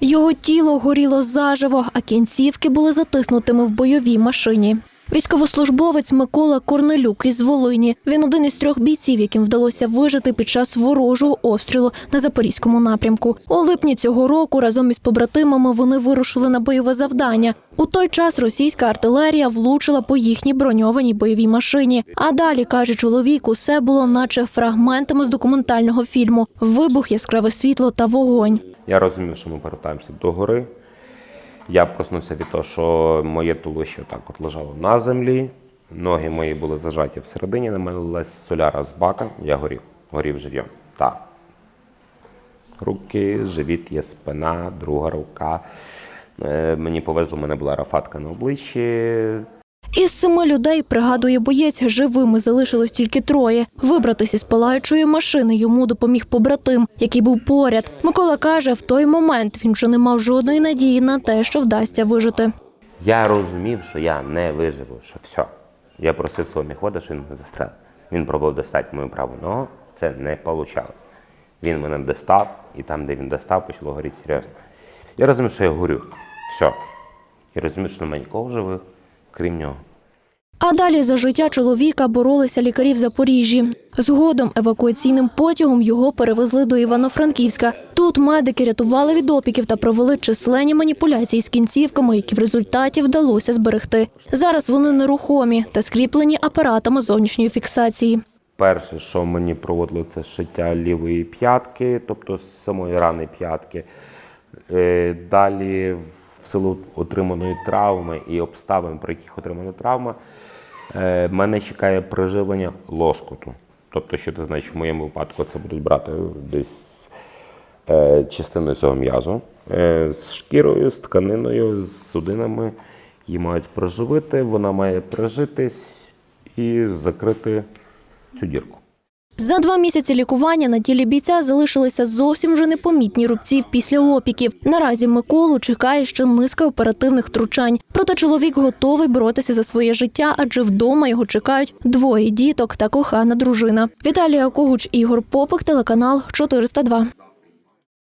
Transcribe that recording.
Його тіло горіло заживо, а кінцівки були затиснутими в бойовій машині. Військовослужбовець Микола Корнелюк із Волині. Він один із трьох бійців, яким вдалося вижити під час ворожого обстрілу на запорізькому напрямку. У липні цього року разом із побратимами вони вирушили на бойове завдання. У той час російська артилерія влучила по їхній броньованій бойовій машині. А далі каже чоловік, усе було наче фрагментами з документального фільму: вибух, яскраве світло та вогонь. Я розумів, що ми повертаємося до гори. Я проснувся від того, що моє туловище так от лежало на землі, ноги мої були зажаті всередині, на мене лилась соляра з бака, я горів, горів жив'ям. Так. Руки, живіт є спина, друга рука. Е, Мені повезло, в мене була рафатка на обличчі. Із семи людей, пригадує боєць, живими залишилось тільки троє. Вибратися з палаючої машини йому допоміг побратим, який був поряд. Микола каже, в той момент він вже не мав жодної надії на те, що вдасться вижити. Я розумів, що я не виживу, що все. Я просив свого міхвода, що він мене застрелив. Він пробував достати мою праву ногу, це не вийшло. Він мене достав, і там, де він достав, почало горіти серйозно. Я розумів, що я горю. Все. Я розумів, що немає нікого живих, крім нього. А далі за життя чоловіка боролися лікарі в Запоріжжі. Згодом евакуаційним потягом його перевезли до Івано-Франківська. Тут медики рятували від опіків та провели численні маніпуляції з кінцівками, які в результаті вдалося зберегти. Зараз вони нерухомі та скріплені апаратами зовнішньої фіксації. Перше, що мені проводило, це шиття лівої п'ятки, тобто з самої рани п'ятки. Е, Далі, в силу отриманої травми і обставин, при яких отримана травма, е, мене чекає приживлення лоскоту. Тобто, що це значить в моєму випадку, це будуть брати десь е, частину цього м'язу е, з шкірою, з тканиною, з судинами. Її мають проживити, вона має прижитись і закрити цю дірку. За два місяці лікування на тілі бійця залишилися зовсім вже непомітні рубці після опіків. Наразі Миколу чекає ще низка оперативних втручань. Проте чоловік готовий боротися за своє життя, адже вдома його чекають двоє діток та кохана дружина. Віталія Когуч, Ігор Попик, телеканал 402.